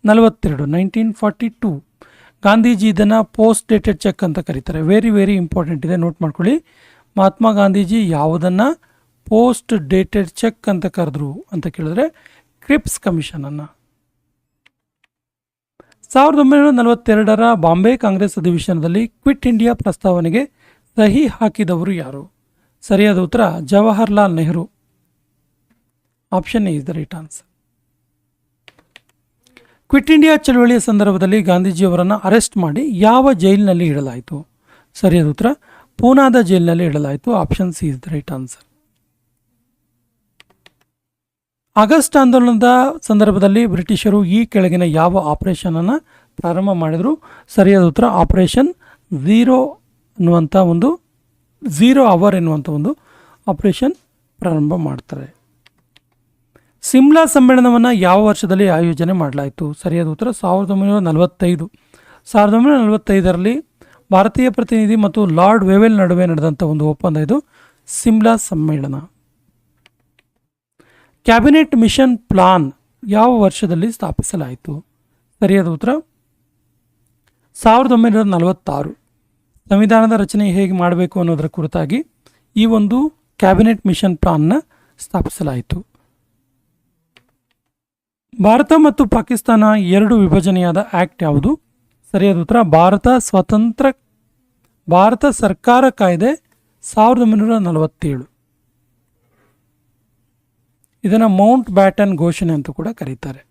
ನಲವತ್ತೆರಡು ನೈನ್ಟೀನ್ ಫಾರ್ಟಿ ಟೂ ಗಾಂಧೀಜಿ ಇದನ್ನು ಪೋಸ್ಟ್ ಡೇಟೆಡ್ ಚೆಕ್ ಅಂತ ಕರೀತಾರೆ. ವೆರಿ ವೆರಿ ಇಂಪಾರ್ಟೆಂಟ್ ಇದೆ. ನೋಟ್ ಮಾಡ್ಕೊಳ್ಳಿ. ಮಹಾತ್ಮ ಗಾಂಧೀಜಿ ಯಾವುದನ್ನು ಪೋಸ್ಟ್ ಡೇಟೆಡ್ ಚೆಕ್ ಅಂತ ಕರೆದ್ರು ಅಂತ ಕೇಳಿದ್ರೆ ಕ್ರಿಪ್ಸ್ ಕಮಿಷನನ್ನು ಸಾವಿರದ ಒಂಬೈನೂರ ನಲವತ್ತೆರಡರ ಬಾಂಬೆ ಕಾಂಗ್ರೆಸ್ ಅಧಿವೇಶನದಲ್ಲಿ ಕ್ವಿಟ್ ಇಂಡಿಯಾ ಪ್ರಸ್ತಾವನೆಗೆ ಸಹಿ ಹಾಕಿದವರು ಯಾರು? ಸರಿಯಾದ ಉತ್ತರ, Jawaharlal Nehru. Option is the right answer quit India ಚಳವಳಿಯ ಸಂದರ್ಭದಲ್ಲಿ ಗಾಂಧೀಜಿಯವರನ್ನು ಅರೆಸ್ಟ್ ಮಾಡಿ ಯಾವ ಜೈಲಿನಲ್ಲಿ ಇಡಲಾಯಿತು? ಸರಿಯಾದ ಉತ್ತರ, ಪೂನಾದ ಜೈಲಿನಲ್ಲಿ ಇಡಲಾಯಿತು. Option C is the right answer. August ಆಂದೋಲನದ ಸಂದರ್ಭದಲ್ಲಿ ಬ್ರಿಟಿಷರು ಈ ಕೆಳಗಿನ ಯಾವ ಆಪರೇಷನ್ ಅನ್ನು ಪ್ರಾರಂಭ ಮಾಡಿದರು? ಸರಿಯಾದ ಉತ್ತರ, ಆಪರೇಷನ್ ಝೀರೋ ಅನ್ನುವಂಥ ಒಂದು, ಝೀರೋ ಅವರ್ ಎನ್ನುವಂಥ ಒಂದು ಆಪರೇಷನ್ ಪ್ರಾರಂಭ ಮಾಡ್ತಾರೆ. ಸಿಮ್ಲಾ ಸಮ್ಮೇಳನವನ್ನು ಯಾವ ವರ್ಷದಲ್ಲಿ ಆಯೋಜನೆ ಮಾಡಲಾಯಿತು? ಸರಿಯಾದ ಉತ್ತರ ಸಾವಿರದ ಒಂಬೈನೂರ ನಲವತ್ತೈದು. ಸಾವಿರದ ಒಂಬೈನೂರ ನಲವತ್ತೈದರಲ್ಲಿ ಭಾರತೀಯ ಪ್ರತಿನಿಧಿ ಮತ್ತು ಲಾರ್ಡ್ ವೆವೆಲ್ ನಡುವೆ ನಡೆದಂಥ ಒಂದು ಒಪ್ಪಂದ ಇದು, ಸಿಮ್ಲಾ ಸಮ್ಮೇಳನ. ಕ್ಯಾಬಿನೆಟ್ ಮಿಷನ್ ಪ್ಲಾನ್ ಯಾವ ವರ್ಷದಲ್ಲಿ ಸ್ಥಾಪಿಸಲಾಯಿತು? ಸರಿಯಾದ ಉತ್ತರ, ಸಾವಿರದ ಒಂಬೈನೂರ ನಲವತ್ತಾರು. ಸಂವಿಧಾನದ ರಚನೆ ಹೇಗೆ ಮಾಡಬೇಕು ಅನ್ನೋದರ ಕುರಿತಾಗಿ ಈ ಒಂದು ಕ್ಯಾಬಿನೆಟ್ ಮಿಷನ್ ಪ್ಲಾನ್ನ ಸ್ಥಾಪಿಸಲಾಯಿತು. ಭಾರತ ಮತ್ತು ಪಾಕಿಸ್ತಾನ ಎರಡು ವಿಭಜನೆಯಾದ ಆಕ್ಟ್ ಯಾವುದು? ಸರಿಯಾದ ಉತ್ತರ, ಭಾರತ ಸ್ವತಂತ್ರ, ಭಾರತ ಸರ್ಕಾರ ಕಾಯ್ದೆ ಸಾವಿರದ ಒಂಬೈನೂರ ನಲವತ್ತೇಳು. ಇದನ್ನು ಮೌಂಟ್ ಬ್ಯಾಟನ್ ಘೋಷಣೆ ಅಂತ ಕೂಡ ಕರೀತಾರೆ.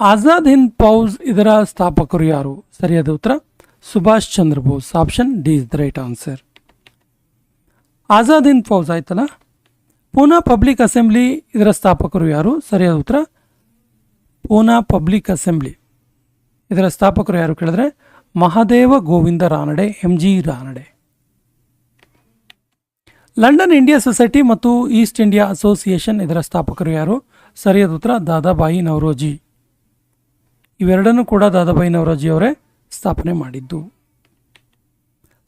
ಆಜಾದ್ ಹಿಂದ್ ಫೌಜ್ ಇದರ ಸ್ಥಾಪಕರು ಯಾರು? ಸರಿಯಾದ ಉತ್ತರ Subhash Chandra Bose option D is the right answer Azad Hind Fauj ಆಯ್ತಲ್ಲ? ಪೂನಾ ಪಬ್ಲಿಕ್ ಅಸೆಂಬ್ಲಿ ಇದರ ಸ್ಥಾಪಕರು ಯಾರು? ಸರಿಯಾದ ಉತ್ತರ, ಪೂನಾ ಪಬ್ಲಿಕ್ ಅಸೆಂಬ್ಲಿ ಇದರ ಸ್ಥಾಪಕರು ಯಾರು ಕೇಳಿದ್ರೆ? Mahadev Govind Ranade M G Ranade. London India society ಮತ್ತು ಈಸ್ಟ್ ಇಂಡಿಯಾ ಅಸೋಸಿಯೇಷನ್ ಇದರ ಸ್ಥಾಪಕರು ಯಾರು? ಸರಿಯಾದ ಉತ್ತರ, ದಾದಾಬಾಯಿ ನವರೋಜಿ. ಇವೆರಡನ್ನೂ ಕೂಡ ದಾದಾಬಾಯಿ ನವರೋಜಿ ಅವರೇ ಸ್ಥಾಪನೆ ಮಾಡಿದ್ದು.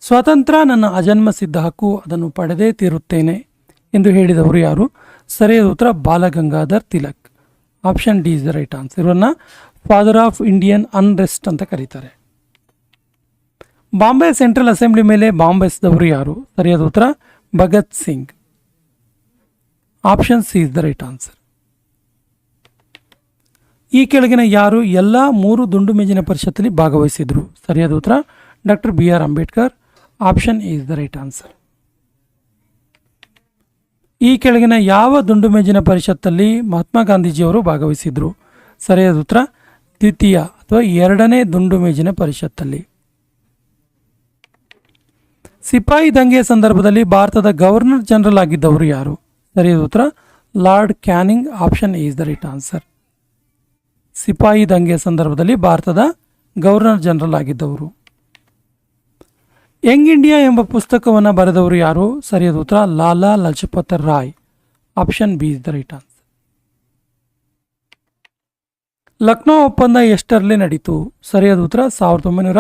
ಸ್ವಾತಂತ್ರ್ಯ ನನ್ನ ಅಜನ್ಮ ಸಿದ್ಧ ಹಕ್ಕು ಅದನ್ನು ಪಡೆದೇ ತೀರುತ್ತೇನೆ ಎಂದು ಹೇಳಿದವರು ಯಾರು? ಸರಿಯಾದ ಉತ್ತರ Balagangadhar Tilak. Option D is the right answer. ಇವರನ್ನು ಫಾದರ್ ಆಫ್ ಇಂಡಿಯನ್ ಅನ್ರೆಸ್ಟ್ ಅಂತ ಕರೀತಾರೆ. ಬಾಂಬೆ ಸೆಂಟ್ರಲ್ ಅಸೆಂಬ್ಲಿ ಮೇಲೆ ಬಾಂಬ್ ಎಸೆದವರು ಯಾರು? ಸರಿಯಾದ ಉತ್ತರ Bhagat Singh. Option C is the right answer. ಈ ಕೆಳಗಿನ ಯಾರು ಎಲ್ಲ ಮೂರು ದುಂಡು ಮೇಜಿನ ಪರಿಷತ್ತಲ್ಲಿ ಭಾಗವಹಿಸಿದ್ರು? ಸರಿಯಾದ ಉತ್ತರ, doctor B R Ambedkar. Option is the right answer. ಈ ಕೆಳಗಿನ ಯಾವ ದುಂಡು ಮೇಜಿನ ಪರಿಷತ್ತಲ್ಲಿ ಮಹಾತ್ಮ ಗಾಂಧೀಜಿಯವರು ಭಾಗವಹಿಸಿದ್ರು? ಸರಿಯಾದ ಉತ್ತರ, ದ್ವಿತೀಯ ಅಥವಾ ಎರಡನೇ ದುಂಡು ಮೇಜಿನ ಪರಿಷತ್ತಲ್ಲಿ. ಸಿಪಾಯಿ ದಂಗೆಯ ಸಂದರ್ಭದಲ್ಲಿ ಭಾರತದ ಗವರ್ನರ್ ಜನರಲ್ ಆಗಿದ್ದವರು ಯಾರು? ಸರಿಯಾದ ಉತ್ತರ, Lord Canning. Option is the right answer. ಸಿಪಾಯಿ ದಂಗೆ ಸಂದರ್ಭದಲ್ಲಿ ಭಾರತದ ಗವರ್ನರ್ ಜನರಲ್ ಆಗಿದ್ದವರು. ಯಂಗ್ ಇಂಡಿಯಾ ಎಂಬ ಪುಸ್ತಕವನ್ನು ಬರೆದವರು ಯಾರು? ಸರಿಯಾದ ಉತ್ತರ, Lala Lajpat Rai. Option B is the right answer. Lucknow ಒಪ್ಪಂದ ಎಷ್ಟರಲ್ಲಿ ನಡೀತು? ಸರಿಯಾದ ಉತ್ತರ, ಸಾವಿರದ ಒಂಬೈನೂರ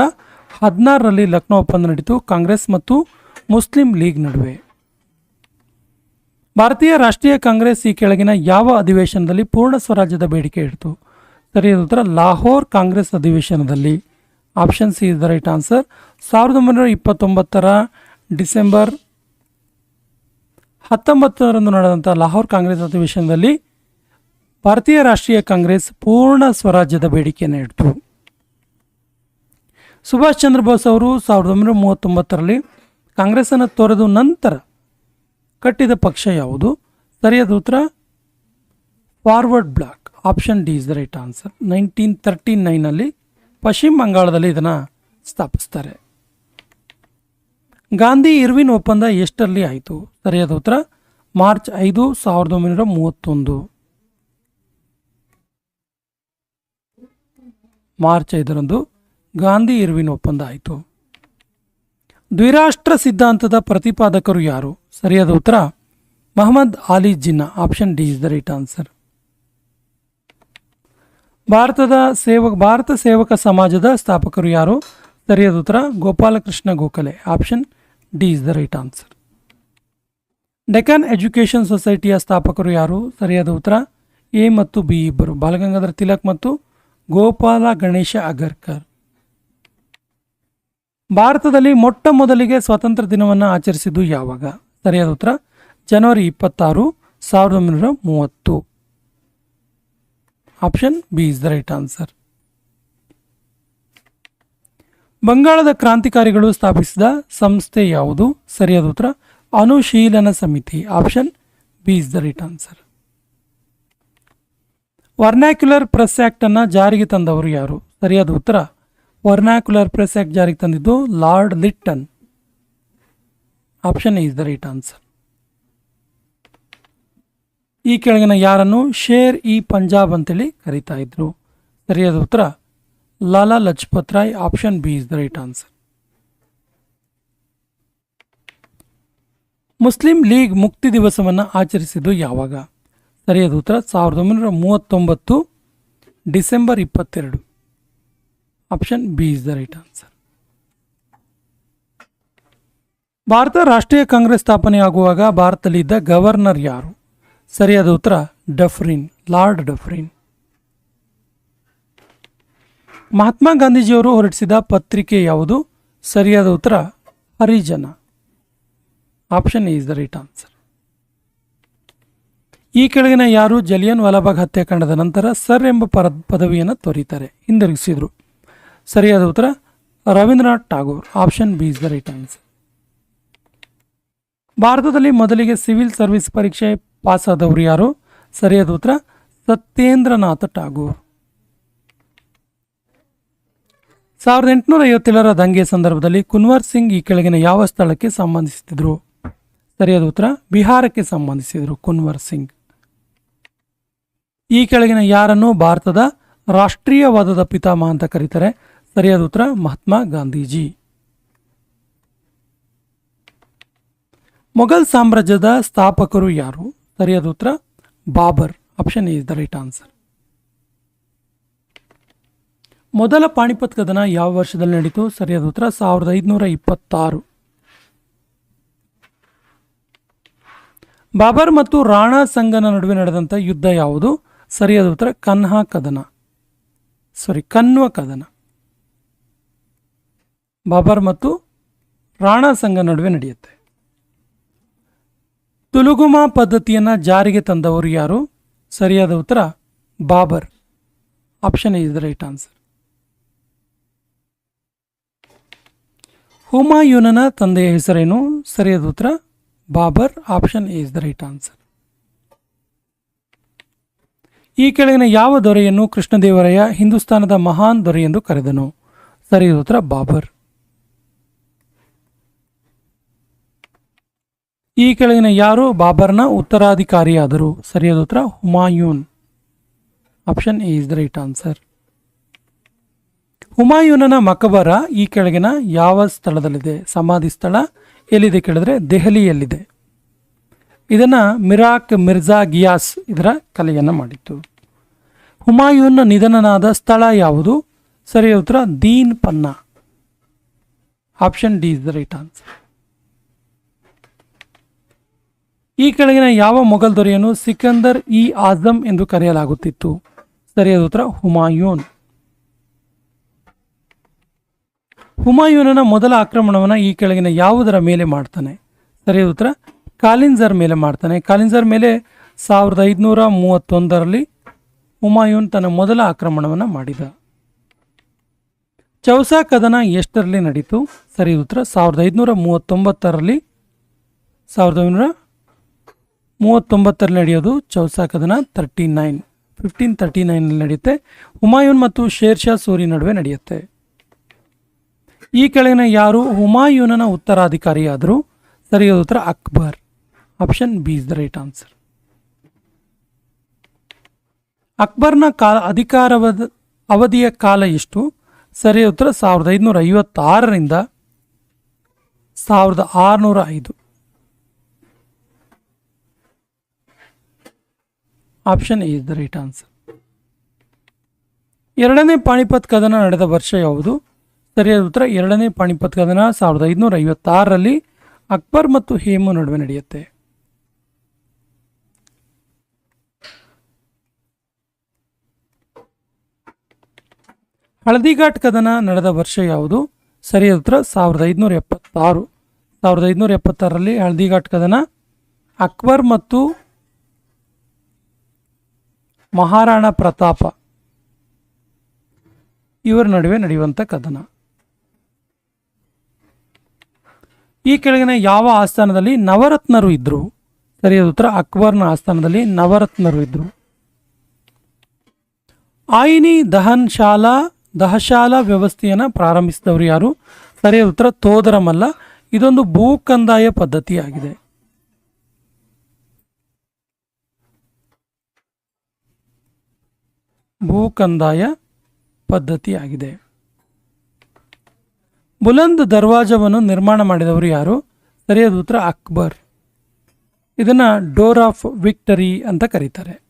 ಹದಿನಾರರಲ್ಲಿ ಲಕ್ನೋ ಒಪ್ಪಂದ ನಡೀತು. ಕಾಂಗ್ರೆಸ್ ಮತ್ತು ಮುಸ್ಲಿಂ ಲೀಗ್ ನಡುವೆ. ಭಾರತೀಯ ರಾಷ್ಟ್ರೀಯ ಕಾಂಗ್ರೆಸ್ ಈ ಕೆಳಗಿನ ಯಾವ ಅಧಿವೇಶನದಲ್ಲಿ ಪೂರ್ಣ ಸ್ವರಾಜ್ಯದ ಬೇಡಿಕೆ ಇಡ್ತು? ಸರಿಯಾದ ಉತ್ತರ ಲಾಹೋರ್ ಕಾಂಗ್ರೆಸ್ ಅಧಿವೇಶನದಲ್ಲಿ option C is the right answer. ಸಾವಿರದ ಒಂಬೈನೂರ ಇಪ್ಪತ್ತೊಂಬತ್ತರ ಡಿಸೆಂಬರ್ ಹತ್ತೊಂಬತ್ತರಂದು ನಡೆದಂಥ ಲಾಹೋರ್ ಕಾಂಗ್ರೆಸ್ ಅಧಿವೇಶನದಲ್ಲಿ ಭಾರತೀಯ ರಾಷ್ಟ್ರೀಯ ಕಾಂಗ್ರೆಸ್ ಪೂರ್ಣ ಸ್ವರಾಜ್ಯದ ಬೇಡಿಕೆಯನ್ನು ಇಡ್ತು ಸುಭಾಷ್ ಚಂದ್ರ ಬೋಸ್ ಅವರು ಸಾವಿರದ ಒಂಬೈನೂರ ಮೂವತ್ತೊಂಬತ್ತರಲ್ಲಿ ಕಾಂಗ್ರೆಸ್ಸನ್ನು ತೊರೆದು ನಂತರ ಕಟ್ಟಿದ ಪಕ್ಷ ಯಾವುದು? ಸರಿಯಾದ ಉತ್ತರ? Forward bloc. Option D is the right answer nineteen thirty ನೈನಲ್ಲಿ ಪಶ್ಚಿಮ ಬಂಗಾಳದಲ್ಲಿ ಇದನ್ನು ಸ್ಥಾಪಿಸ್ತಾರೆ. ಗಾಂಧಿ ಇರ್ವಿನ್ ಒಪ್ಪಂದ ಎಷ್ಟರಲ್ಲಿ ಆಯಿತು? ಸರಿಯಾದ ಉತ್ತರ, ಮಾರ್ಚ್ ಐದು, ಸಾವಿರದ ಒಂಬೈನೂರ ಮೂವತ್ತೊಂದು. ಮಾರ್ಚ್ ಐದರಂದು ಗಾಂಧಿ ಇರ್ವಿನ್ ಒಪ್ಪಂದ ಆಯಿತು. ದ್ವಿರಾಷ್ಟ್ರ ಸಿದ್ಧಾಂತದ ಪ್ರತಿಪಾದಕರು ಯಾರು? ಸರಿಯಾದ ಉತ್ತರ, Mohammad Ali Jinnah. Option D is the right answer ಭಾರತದ ಸೇವಕ, ಭಾರತ ಸೇವಕ ಸಮಾಜದ ಸ್ಥಾಪಕರು ಯಾರು? ಸರಿಯಾದ ಉತ್ತರ, Gopalakrishna Gokhale. Option D is the right answer Deccan education ಸೊಸೈಟಿಯ ಸ್ಥಾಪಕರು ಯಾರು? ಸರಿಯಾದ ಉತ್ತರ, ಎ ಮತ್ತು ಬಿ ಇಬ್ಬರು. ಬಾಲಗಂಗಾಧರ ತಿಲಕ್ ಮತ್ತು ಗೋಪಾಲ ಗಣೇಶ ಅಗರ್ಕರ್. ಭಾರತದಲ್ಲಿ ಮೊಟ್ಟ ಮೊದಲಿಗೆ ಸ್ವಾತಂತ್ರ್ಯ ದಿನವನ್ನು ಆಚರಿಸಿದ್ದು ಯಾವಾಗ? ಸರಿಯಾದ ಉತ್ತರ, ಜನವರಿ ಇಪ್ಪತ್ತಾರು, ಸಾವಿರದ ಒಂಬೈನೂರ ಮೂವತ್ತು. Option B is the right answer ಬಂಗಾಳದ ಕ್ರಾಂತಿಕಾರಿಗಳು ಸ್ಥಾಪಿಸಿದ ಸಂಸ್ಥೆ ಯಾವುದು? ಸರಿಯಾದ ಉತ್ತರ, Anushilan Samiti. Option B is the right answer vernacular press act ಅನ್ನ ಜಾರಿಗೆ ತಂದವರು ಯಾರು? ಸರಿಯಾದ ಉತ್ತರ ವರ್ನ್ಯಾಕ್ಯುಲರ್ ಪ್ರೆಸ್ ಆಕ್ಟ್ ಜಾರಿಗೆ ತಂದಿದ್ದು Lord Lytton. Option is the right answer ಈ ಕೆಳಗಿನ ಯಾರನ್ನು? ಶೇರ್ ಇ ಪಂಜಾಬ್ ಅಂತೇಳಿ ಕರೀತಾ ಇದ್ರು. ಸರಿಯಾದ ಉತ್ತರ, Lala Lajpat Rai, option B is the right answer. Muslim League ಮುಕ್ತಿ ದಿವಸವನ್ನು ಆಚರಿಸಿದ್ದು ಯಾವಾಗ? ಸರಿಯಾದ ಉತ್ತರ, ಸಾವಿರದ ಒಂಬೈನೂರ ಮೂವತ್ತೊಂಬತ್ತು, ಡಿಸೆಂಬರ್ ಇಪ್ಪತ್ತೆರಡು. Option B is the right answer. Bharat ರಾಷ್ಟ್ರೀಯ ಕಾಂಗ್ರೆಸ್ ಸ್ಥಾಪನೆಯಾಗುವಾಗ ಭಾರತದಲ್ಲಿದ್ದ ಗವರ್ನರ್ ಯಾರು? ಸರಿಯಾದ ಉತ್ತರ, ಡಫ್ರಿನ್, ಲಾರ್ಡ್ ಡಫ್ರಿನ್. ಮಹಾತ್ಮ ಗಾಂಧೀಜಿಯವರು ಹೊರಡಿಸಿದ ಪತ್ರಿಕೆ ಯಾವುದು? ಸರಿಯಾದ ಉತ್ತರ, Harijan. Option is the right answer ಈ ಕೆಳಗಿನ ಯಾರು? ಜಲಿಯನ್ ವಾಲಾಬಾಗ್ ಹತ್ಯಾಕಾಂಡದ ನಂತರ ಸರ್ ಎಂಬ ಪರ, ಪದವಿಯನ್ನು ತೊರೀತಾರೆ. ಹಿಂದಿರುಗಿಸಿದರು. ಸರಿಯಾದ ಉತ್ತರ, Rabindranath Tagore. Option B is the right answer ಭಾರತದಲ್ಲಿ ಮೊದಲಿಗೆ ಸಿವಿಲ್ ಸರ್ವಿಸ್ ಪರೀಕ್ಷೆ ಪಾಸ್ ಆದವರು ಯಾರು? ಸರಿಯಾದ ಉತ್ತರ, ಸತ್ಯೇಂದ್ರನಾಥ ಟಾಗೂರ್ ಸಾವಿರದ ಎಂಟುನೂರ ಐವತ್ತೇಳರ ದಂಗೆ ಸಂದರ್ಭದಲ್ಲಿ ಕುನ್ವರ್ ಸಿಂಗ್ ಈ ಕೆಳಗಿನ ಯಾವ ಸ್ಥಳಕ್ಕೆ ಸಂಬಂಧಿಸಿದ್ರು? ಸರಿಯಾದ ಉತ್ತರ, ಬಿಹಾರಕ್ಕೆ ಸಂಬಂಧಿಸಿದರು ಕುನ್ವರ್ ಸಿಂಗ್. ಈ ಕೆಳಗಿನ ಯಾರನ್ನು ಭಾರತದ ರಾಷ್ಟ್ರೀಯವಾದದ ಪಿತಾಮಹ ಅಂತ ಕರೀತಾರೆ? ಸರಿಯಾದ ಉತ್ತರ, ಮಹಾತ್ಮ ಗಾಂಧೀಜಿ. ಮೊಘಲ್ ಸಾಮ್ರಾಜ್ಯದ ಸ್ಥಾಪಕರು ಯಾರು? ಸರಿಯಾದ ಉತ್ತರ, Babur. Option is the right answer ಮೊದಲ ಪಾಣಿಪತ್ ಕದನ ಯಾವ ವರ್ಷದಲ್ಲಿ ನಡೀತು? ಸರಿಯಾದ ಉತ್ತರ, ಸಾವಿರದ ಐದುನೂರ ಇಪ್ಪತ್ತಾರು. ಬಾಬರ್ ಮತ್ತು ರಾಣಾ ಸಂಗನ ನಡುವೆ ನಡೆದಂಥ ಯುದ್ಧ ಯಾವುದು? ಸರಿಯಾದ ಉತ್ತರ, ಕನ್ಹಾ ಕದನ. ಸಾರಿ ಕನ್ವ ಕದನ. ಬಾಬರ್ ಮತ್ತು ರಾಣಾ ಸಂಘ ನಡುವೆ ನಡೆಯುತ್ತೆ. ತುಲುಗುಮಾ ಪದ್ಧತಿಯನ್ನು ಜಾರಿಗೆ ತಂದವರು ಯಾರು? ಸರಿಯಾದ ಉತ್ತರ, Babur. Option is the right answer ಹುಮಾಯೂನನ ತಂದೆಯ ಹೆಸರೇನು? ಸರಿಯಾದ ಉತ್ತರ, Babur. Option is the right answer ಈ ಕೆಳಗಿನ ಯಾವ ದೊರೆಯನ್ನು ಕೃಷ್ಣದೇವರಾಯ ಹಿಂದೂಸ್ತಾನದ ಮಹಾನ್ ದೊರೆ ಎಂದು ಕರೆದನು? ಸರಿಯಾದ ಉತ್ತರ, ಬಾಬರ್. ಈ ಕೆಳಗಿನ ಯಾರು? ಬಾಬರ್ನ ಉತ್ತರಾಧಿಕಾರಿಯಾದರು. ಸರಿಯಾದ ಉತ್ತರ, Humayun. Option A is the right answer ಹುಮಾಯೂನನ ಮಕಬರ ಈ ಕೆಳಗಿನ ಯಾವ ಸ್ಥಳದಲ್ಲಿದೆ? ಸಮಾಧಿ ಸ್ಥಳ ಎಲ್ಲಿದೆ ಕೇಳಿದ್ರೆ ದೆಹಲಿಯಲ್ಲಿದೆ. ಇದನ್ನು ಮಿರಾಕ್ ಮಿರ್ಜಾ ಗಿಯಾಸ್ ಇದರ ಕಲೆಯನ್ನು ಮಾಡಿತ್ತು. ಹುಮಾಯೂನ್ನ ನಿಧನನಾದ ಸ್ಥಳ ಯಾವುದು? ಸರಿಯಾದ ಉತ್ತರ, Din Panah. Option D is the right answer ಈ ಕೆಳಗಿನ ಯಾವ ಮೊಘಲ್ ದೊರೆಯನ್ನು ಸಿಕಂದರ್ ಇ ಆಜಮ್ ಎಂದು ಕರೆಯಲಾಗುತ್ತಿತ್ತು? ಸರಿಯಾದ ಉತ್ತರ, ಹುಮಾಯೂನ್. ಹುಮಾಯೂನನ ಮೊದಲ ಆಕ್ರಮಣವನ್ನು ಈ ಕೆಳಗಿನ ಯಾವುದರ ಮೇಲೆ ಮಾಡ್ತಾನೆ? ಸರಿಯಾದ ಉತ್ತರ ಕಾಲಿನ್ಸರ್ ಮೇಲೆ ಮಾಡ್ತಾನೆ. ಕಾಲಿನ್ಸರ್ ಮೇಲೆ ಸಾವಿರದ ಐದುನೂರ ಮೂವತ್ತೊಂದರಲ್ಲಿ ಹುಮಾಯೂನ್ ತನ್ನ ಮೊದಲ ಆಕ್ರಮಣವನ್ನು ಮಾಡಿದ. ಚೌಸಾ ಕದನ ಎಷ್ಟರಲ್ಲಿ ನಡೀತು? ಸರಿ ಉತ್ತರ, ಸಾವಿರದ ಐದುನೂರ ಮೂವತ್ತೊಂಬತ್ತರಲ್ಲಿ, ಸಾವಿರದ ಐನೂರ ಮೂವತ್ತೊಂಬತ್ತರಲ್ಲಿ ನಡೆಯೋದು ಚೌಸಾ ಕದನ ತರ್ಟಿ ನೈನ್ ಫಿಫ್ಟೀನ್ ತರ್ಟಿ ನೈನಲ್ಲಿ ನಡೆಯುತ್ತೆ. ಹುಮಾಯೂನ್ ಮತ್ತು ಶೇರ್ ಶಾ ಸೂರಿ ನಡುವೆ ನಡೆಯುತ್ತೆ. ಈ ಕೆಳಗಿನ ಯಾರು? ಹುಮಾಯೂನನ ಉತ್ತರಾಧಿಕಾರಿಯಾದರೂ. ಸರಿಯಾದ ಉತ್ತರ Akbar. Option B is the right answer ಅಕ್ಬರ್ನ ಕಾಲ, ಅಧಿಕಾರವದ, ಅವಧಿಯ ಕಾಲ ಎಷ್ಟು? ಸರಿಯಾದ ಉತ್ತರ ಸಾವಿರದ ಐದುನೂರ ಐವತ್ತಾರರಿಂದ ಸಾವಿರದ ಆರುನೂರ ಐದು option A is the right answer ಎರಡನೇ ಪಾಣಿಪತ್ ಕದನ ನಡೆದ ವರ್ಷ ಯಾವುದು? ಸರಿಯಾದ ಉತ್ತರ, ಎರಡನೇ ಪಾಣಿಪತ್ ಕದನ ಸಾವಿರದ ಐದುನೂರ ಐವತ್ತಾರರಲ್ಲಿ ಅಕ್ಬರ್ ಮತ್ತು ಹೇಮು ನಡುವೆ ನಡೆಯುತ್ತೆ. ಹಳದಿಘಾಟ್ ಕದನ ನಡೆದ ವರ್ಷ ಯಾವುದು? ಸರಿಯಾದ ಉತ್ತರ, ಸಾವಿರದ ಐದುನೂರ ಎಪ್ಪತ್ತಾರು. ಸಾವಿರದ ಐದುನೂರ ಎಪ್ಪತ್ತಾರರಲ್ಲಿ ಹಳದಿಘಾಟ್ ಕದನ ಅಕ್ಬರ್ ಮತ್ತು ಮಹಾರಾಣಾ ಪ್ರತಾಪ. ಇವರ ನಡುವೆ ನಡೆಯುವಂಥ ಕದನ. ಈ ಕೆಳಗಿನ ಯಾವ ಆಸ್ಥಾನದಲ್ಲಿ ನವರತ್ನರು ಇದ್ದರು ಸರಿಯಾದ ಉತ್ತರ, ಅಕ್ಬರ್ನ ಆಸ್ಥಾನದಲ್ಲಿ ನವರತ್ನರು ಇದ್ದರು ಆಯಿನಿ ದಹನ್ ಶಾಲಾ ದಹಶಾಲಾ ವ್ಯವಸ್ಥೆಯನ್ನು ಪ್ರಾರಂಭಿಸಿದವರು ಯಾರು? ಸರಿಯಾದ ಉತ್ತರ, ತೋದರಮಲ್ಲ. ಇದೊಂದು ಭೂ ಕಂದಾಯ ಪದ್ಧತಿಯಾಗಿದೆ. ಭೂ ಕಂದಾಯ ಪದ್ಧತಿಯಾಗಿದೆ. ಬುಲಂದ್ ದರ್ವಾಜವನ್ನು ನಿರ್ಮಾಣ ಮಾಡಿದವರು ಯಾರು? ಸರಿಯಾದ ಉತ್ತರ, ಅಕ್ಬರ್. ಇದನ್ನು ಡೋರ್ ಆಫ್ ವಿಕ್ಟರಿ ಅಂತ ಕರೀತಾರೆ.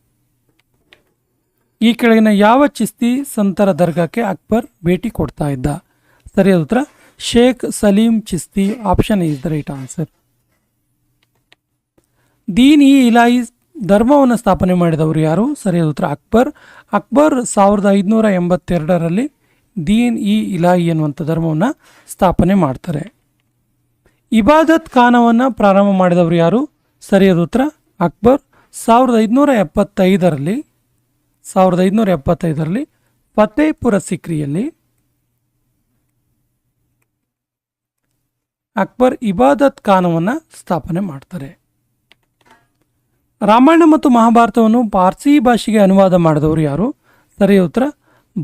ಈ ಕೆಳಗಿನ ಯಾವ ಚಿಸ್ತಿ ಸಂತರ ದರ್ಗಾಕ್ಕೆ ಅಕ್ಬರ್ ಭೇಟಿ ಕೊಡ್ತಾ ಇದ್ದ? ಸರಿಯಾದ ಉತ್ತರ, Sheikh Salim Chishti, option is the right answer. Din i Ilahi ಧರ್ಮವನ್ನು ಸ್ಥಾಪನೆ ಮಾಡಿದವರು ಯಾರು? ಸರಿಯಾದ ಉತ್ತರ, ಅಕ್ಬರ್. ಅಕ್ಬರ್ ಸಾವಿರದ ಐದುನೂರ ಎಂಬತ್ತೆರಡರಲ್ಲಿ ದೀನ್ ಇ ಇಲಾಯಿ ಎನ್ನುವಂಥ ಧರ್ಮವನ್ನು ಸ್ಥಾಪನೆ ಮಾಡ್ತಾರೆ. ಇಬಾದತ್ ಖಾನವನ್ನು ಪ್ರಾರಂಭ ಮಾಡಿದವರು ಯಾರು? ಸರಿಯಾದ ಉತ್ತರ, ಅಕ್ಬರ್. ಸಾವಿರದ ಐದುನೂರ ಎಪ್ಪತ್ತೈದರಲ್ಲಿ, ಸಾವಿರದ ಐದುನೂರ ಎಪ್ಪತ್ತೈದರಲ್ಲಿ ಫತೇಪುರ ಸಿಕ್ರಿಯಲ್ಲಿ ಅಕ್ಬರ್ ಇಬಾದತ್ ಖಾನವನ್ನು ಸ್ಥಾಪನೆ ಮಾಡ್ತಾರೆ. ರಾಮಾಯಣ ಮತ್ತು ಮಹಾಭಾರತವನ್ನು ಪಾರ್ಸಿ ಭಾಷೆಗೆ ಅನುವಾದ ಮಾಡಿದವರು ಯಾರು? ಸರಿ ಉತ್ತರ,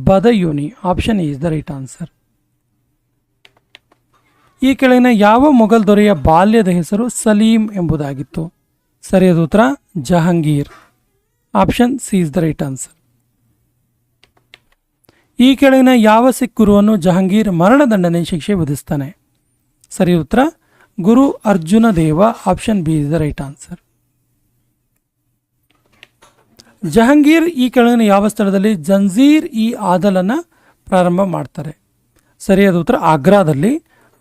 Badayuni. Option is the right answer ಈ ಕೆಳಗಿನ ಯಾವ ಮೊಘಲ್ ದೊರೆಯ ಬಾಲ್ಯದ ಹೆಸರು ಸಲೀಂ ಎಂಬುದಾಗಿತ್ತು. ಸರಿಯಾದ ಉತ್ತರ, Jahangir. Option C is the right answer ಈ ಕೆಳಗಿನ ಯಾವ ಸಿಖ್ ಗುರುವನ್ನು ಜಹಾಂಗೀರ್ ಮರಣದಂಡನೆ ಶಿಕ್ಷೆ ವಿಧಿಸ್ತಾನೆ? ಸರಿ ಉತ್ತರ, Guru Arjan Dev. Option B is the right answer Jahangir ಈ ಕೆಳಗಿನ ಯಾವ ಸ್ಥಳದಲ್ಲಿ ಜಂಜೀರ್ ಈ ಆದಲನ್ನು ಪ್ರಾರಂಭ ಮಾಡ್ತಾರೆ? ಸರಿಯಾದ ಉತ್ತರ ಆಗ್ರಾದಲ್ಲಿ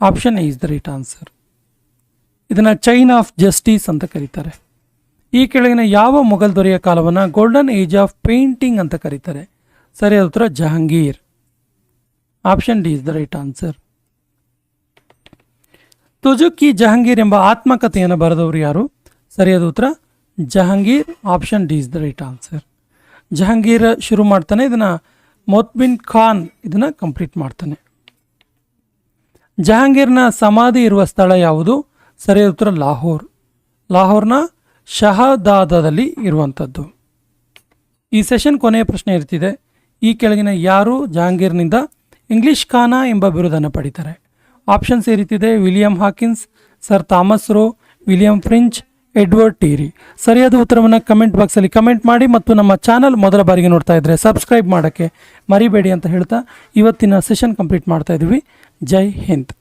option is the right answer ಇದನ್ನು ಚೈನ್ ಆಫ್ ಜಸ್ಟಿಸ್ ಅಂತ ಕರೀತಾರೆ. ಈ ಕೆಳಗಿನ ಯಾವ ಮೊಘಲ್ ದೊರೆಯ ಕಾಲವನ್ನು ಗೋಲ್ಡನ್ ಏಜ್ ಆಫ್ ಪೇಂಟಿಂಗ್ ಅಂತ ಕರೀತಾರೆ. ಸರಿಯಾದ ಉತ್ತರ Jahangir. Option D is the right answer Tuzuki Jahangir ಎಂಬ ಆತ್ಮಕಥೆಯನ್ನು ಬರೆದವರು ಯಾರು? ಸರಿಯಾದ ಉತ್ತರ Jahangir option D is the right answer Jahangir ಶುರು ಮಾಡ್ತಾನೆ, ಇದನ್ನು ಮೊತ್ಬಿನ್ ಖಾನ್ ಇದನ್ನು ಕಂಪ್ಲೀಟ್ ಮಾಡ್ತಾನೆ. ಜಹಾಂಗೀರ್ನ ಸಮಾಧಿ ಇರುವ ಸ್ಥಳ ಯಾವುದು? ಸರಿಯಾದ ಉತ್ತರ ಲಾಹೋರ್. ಲಾಹೋರ್ನ ಶಹದಾದದಲ್ಲಿ ಇರುವಂಥದ್ದು. ಈ ಸೆಷನ್ ಕೊನೆಯ ಪ್ರಶ್ನೆ ಇರ್ತಿದೆ. ಈ ಕೆಳಗಿನ ಯಾರು ಜಹಾಂಗೀರ್ನಿಂದ ಇಂಗ್ಲಿಷ್ ಖಾನ ಎಂಬ ಬಿರುದನ್ನು ಪಡಿತಾರೆ? ಆಪ್ಷನ್ಸ್ ಈ William Hawkins, sir Thomas Roe, William Finch Edward Terry. ಸರಿಯಾದ ಉತ್ತರವನ್ನು ಕಮೆಂಟ್ ಬಾಕ್ಸಲ್ಲಿ ಕಮೆಂಟ್ ಮಾಡಿ ಮತ್ತು ನಮ್ಮ ಚಾನಲ್ ಮೊದಲ ಬಾರಿಗೆ ನೋಡ್ತಾ ಇದ್ದರೆ ಸಬ್ಸ್ಕ್ರೈಬ್ ಮಾಡೋಕ್ಕೆ ಮರಿಬೇಡಿ ಅಂತ ಹೇಳ್ತಾ ಇವತ್ತಿನ ಸೆಷನ್ ಕಂಪ್ಲೀಟ್ ಮಾಡ್ತಾ ಇದ್ದೀವಿ. ಜೈ ಹಿಂದ್.